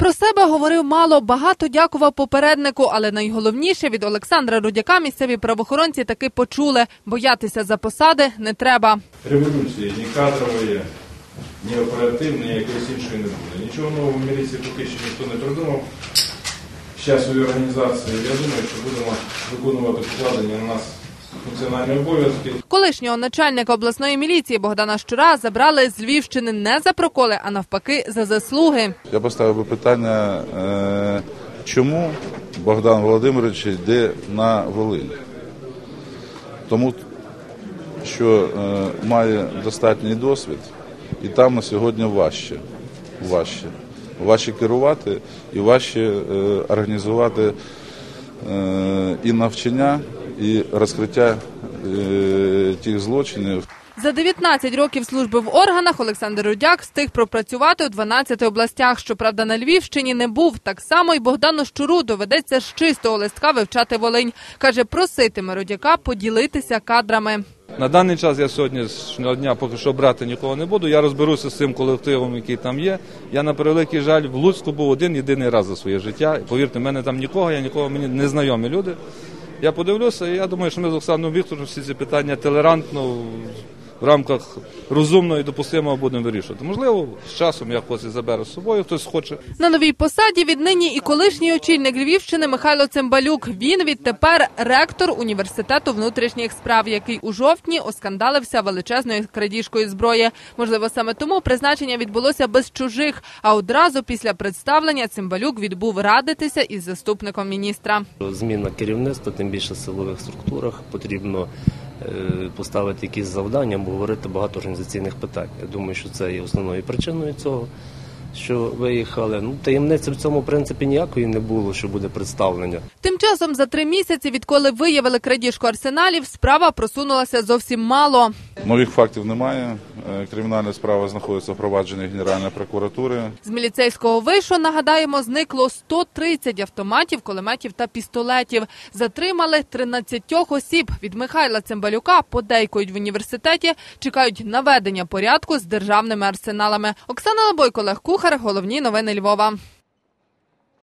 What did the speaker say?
Про себе говорив мало, багато дякував попереднику, але найголовніше від Олександра Рудяка місцеві правоохоронці таки почули. Боятися за посади не треба. Революції ні кадрової, ні оперативної, якоїсь іншої не буде. Нічого нового в міліції поки що ніхто не придумав. З часової організації, я думаю, що будемо виконувати покладені на нас функціональні обов'язки. Колишнього начальника обласної міліції Богдана Щура забрали з Львівщини не за проколи, а навпаки за заслуги. Я поставив би питання, е, чому Богдан Володимирович йде на Волинь? Тому що е, має достатній досвід, і там на сьогодні важче. важче. Важче керувати і важче е, організувати е, і навчання, і розкриття е, тих злочинів. За 19 років служби в органах Олександр Рудяк встиг пропрацювати у 12 областях. Щоправда, на Львівщині не був. Так само й Богдану Щуру доведеться з чистого листка вивчати Волинь. Каже, проситиме Рудяка поділитися кадрами. На даний час я сьогодні з дня поки що брати нікого не буду. Я розберуся з цим колективом, який там є. Я на превеликий жаль в Луцьку був один єдиний раз за своє життя. Повірте, в мене там нікого, я нікого мені не знайомі люди. Я подивлюся, і я думаю, що ми з Оксаною Вікторовичем всі ці питання толерантно в рамках розумного і допустимого будемо вирішувати. Можливо, з часом я хтось і забере з собою, хтось хоче. На новій посаді віднині і колишній очільник Львівщини Михайло Цимбалюк. Він відтепер ректор університету внутрішніх справ, який у жовтні оскандалився величезною крадіжкою зброї. Можливо, саме тому призначення відбулося без чужих. А одразу після представлення Цимбалюк відбув радитися із заступником міністра. Зміна керівництва, тим більше в силових структурах, потрібно поставити якісь завдання, обговорити багато організаційних питань. Я думаю, що це є основною причиною цього, що виїхали. Ну, таємниці в цьому принципі ніякої не було, що буде представлення. Тим часом за три місяці, відколи виявили крадіжку арсеналів, справа просунулася зовсім мало. Нових фактів немає. Е, Кримінальна справа знаходиться в провадженні Генеральної прокуратури. З міліцейського вишу, нагадаємо, зникло 130 автоматів, кулеметів та пістолетів. Затримали 13 осіб. Від Михайла Цимбалюка подейкують в університеті, чекають наведення порядку з державними арсеналами. Оксана Лабойко, Олег Кухар, головні новини Львова.